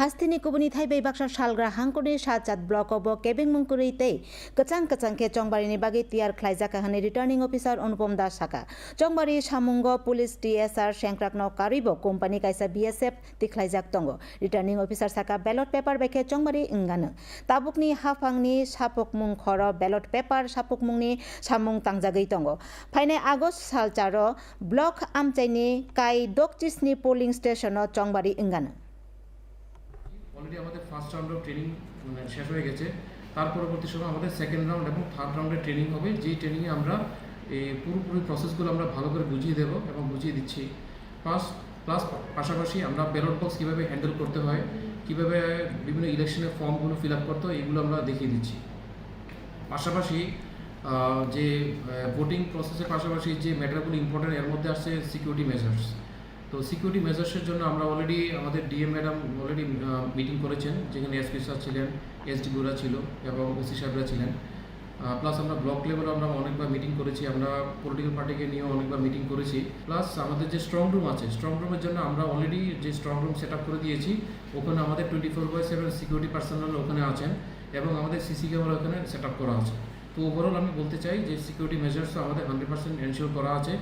হাস্তিনি কবনি থাই বেই Baksa সালগ্রা হাংকনে সাজাত block of কেবিং মংকুরি তেই কচাং কচাং খে চংবারিনি বাগে তিয়ার জাকা হানি রিটার্নিং অফিসার অনুপম দাস শাখা। চংবারি সামুঙ্গ পুলিশ টিএসআর শ্যাংক্রাক ন কারিব কোম্পানি কাইসা বিএসএফ তিখ্লাইজাক তঙ্গ। রিটার্নিং অফিসার শাখা ব্যালট পেপার বেখে চংবারি ইংগানো। তাবুকনি হাফাংনি সাপকমুং খর ব্যালট পেপার সাপকমুংনি সামুং তাংজাগৈ তঙ্গ। ফাইনে আগস্ট সালচার ব্লক আমচাইনি কাই দকচিসনি পোলিং স্টেশন চংবারি ইংগান। অলরেডি আমাদের ফার্স্ট রাউন্ডের ট্রেনিং শেষ হয়ে গেছে। তার পরবর্তী সময় আমাদের সেকেন্ড রাউন্ড এবং থার্ড রাউন্ডের ট্রেনিং হবে। যেই ট্রেনিংয়ে আমরা এই পুরোপুরি প্রসেসগুলো আমরা ভালো করে বুঝিয়ে দেবো এবং বুঝিয়ে দিচ্ছি। প্লাস প্লাস পাশাপাশি আমরা ব্যালট বক্স কীভাবে হ্যান্ডেল করতে হয়, কীভাবে বিভিন্ন ইলেকশনের ফর্মগুলো ফিল আপ করতে হয়, এগুলো আমরা দেখিয়ে দিচ্ছি। পাশাপাশি যে ভোটিং প্রসেসের পাশাপাশি যে ম্যাটারগুলো ইম্পর্টেন্ট এর মধ্যে আসছে সিকিউরিটি মেজার্স তো সিকিউরিটি মেজার্সের জন্য আমরা অলরেডি আমাদের ডিএম ম্যাডাম অলরেডি মিটিং করেছেন, যেখানে এসপি স্যার ছিলেন এসডিবিওরা ছিল এবং ওসি সাহেবরা ছিলেন। প্লাস আমরা ব্লক লেভেলে আমরা অনেকবার মিটিং করেছি, আমরা পলিটিক্যাল পার্টিকে নিয়েও অনেকবার মিটিং করেছি। প্লাস আমাদের যে স্ট্রং রুম আছে স্ট্রং রুমের জন্য আমরা অলরেডি যে স্ট্রং রুম সেট করে দিয়েছি, ওখানে আমাদের twenty four by seven security personnel ওখানে আছেন এবং আমাদের সিসি ক্যামেরা ওখানে সেট করা আছে। তো ওভারঅল আমি বলতে চাই যে সিকিউরিটি মেজার্স আমাদের হান্ড্রেড পার্সেন্ট এনশিওর করা আছে।